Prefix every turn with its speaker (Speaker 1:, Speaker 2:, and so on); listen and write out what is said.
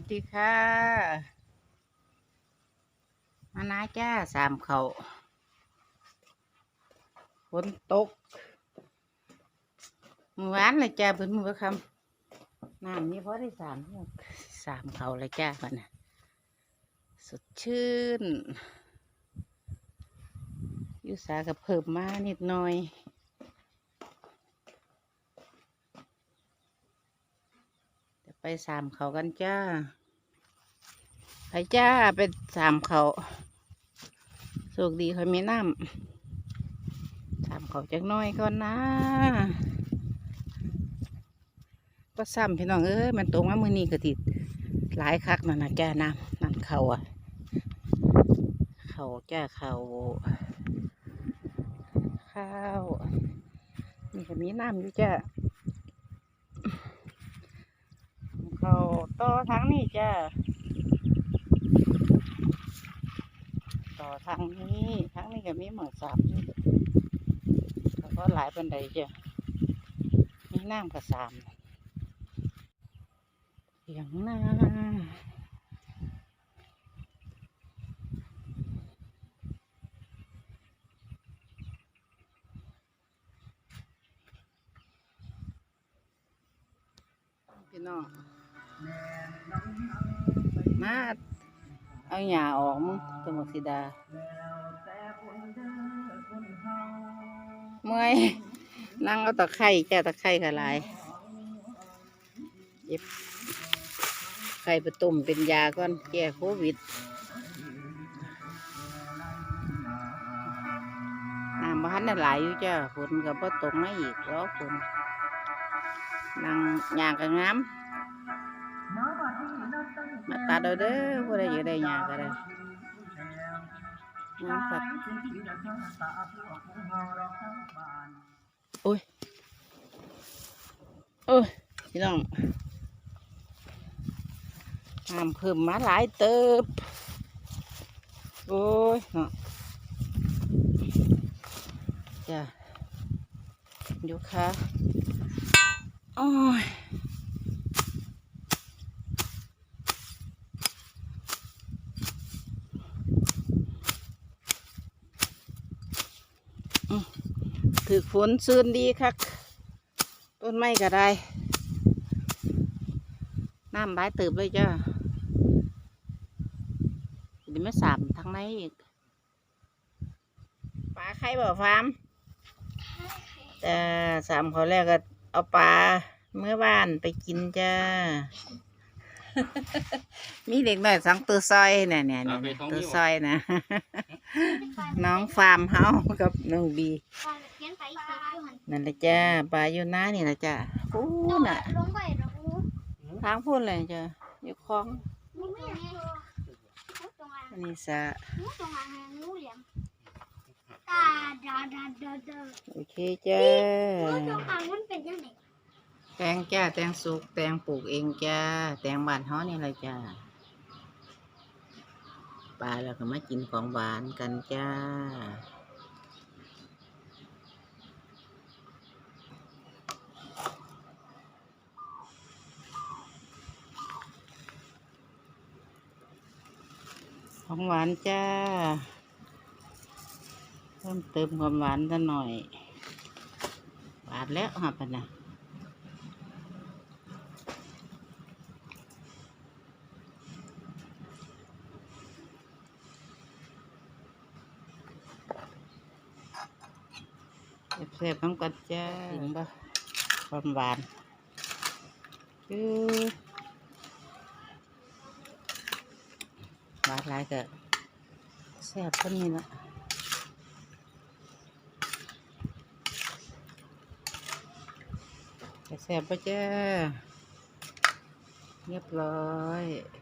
Speaker 1: วัสดีค่ะมานาจ้าสามเขาฝนตกมือวานเลยจ้าเพิ่นมือคำน้ำนี่พอได้สามสามเขาเลยจ้าพันน่ะสดชื่นยุสากับเพิ่มมานิดหน่อย เดี๋ยว ไปสามเขากันจ้า ไปจ้าไปสามเขาโชคดีเขามีน้ำสามเขาจักน้อยก่อนนะก็ซ้ำพี่น้องเอ้ยมันตรงว่ามือนี้ก็ติดหลายคักนั่นนะจ้าน้ำนั่นเขาอะ เขาจ้าเขาข้าวนี่ก็มีน้ำอยู่จ้า เขา ต่อทางนี้จ้าต่อทางนี้ทางนี้ก็มีหมอสามแล้วก็หลายบันไดจ้ะมีน้ำกับสามอย่างน้าพี่น้อง มาเอาหญ้าออกมึงตะหมกสีดา เมื่อยนั่งเอาตะไคร่แก้ตะไคร่กระลายเย็บไข่ไปต้มเป็นยาก่อนแก้โควิดน้ำบ้านน่ะหลายอยู่จ้าฝนกับพ่ตกมาอีกรอฝนนั่งยางกับงา มาตัดเอาเด้อผู้ใดอยากได้หญ้าก็ได้งามครับโอ้ยโอ้ยพี่น้องน้ำเพิ่มมาหลายเติบโอ้ยเนาะจ้ะอยู่ค่ะโอ้ย ถือฝนซื่นดีคักต้นไม้ก็ได้ น้ำร้ายเติบเลยจ้าเดี๋ยวไม่สามทางไหนอีกปลาไข่บ่ฟาร์มแต่สามเขาแรกก็เอาปลาเมื่อบ้านไปกินจ้า มีเด็กหน่อยสองตัวซอยเนี่ยเนี่ยเนี่ยตัวซอยนะ น้องฟาร์มเฮากับน้องบี นั่นแหละจ้าปลาอยู่น้านี่แหละจ้าพูนน่ะ
Speaker 2: ลงไปลงงู
Speaker 1: ทางพูนเลยจ้าอยู่คลอง
Speaker 2: งูไม่ยังงูตรงอ่าง
Speaker 1: อันนี้สะ
Speaker 2: งูตรงอ่างงูเหลี่ยมตาดาดาดาดา
Speaker 1: โอเคจ้า
Speaker 2: งูตรงอ่างมันเป็นยังไง
Speaker 1: แตงจ้าแตงสุกแตงปลูกเองจ้าแตงบ้านเฮานี่แหละจ้าปลาแล้วก็มากินของหวานกันจ้า ของหวานจ้า เพิ่มเติมความหวานซะหน่อย หวานแล้วฮะปะนะเสียบๆน้ำกัดจ้าถึงปะความหวานคือ หวานหลายก็แซ่บเท่านี้ละแซ่บปะเจ้าเรียบร้อย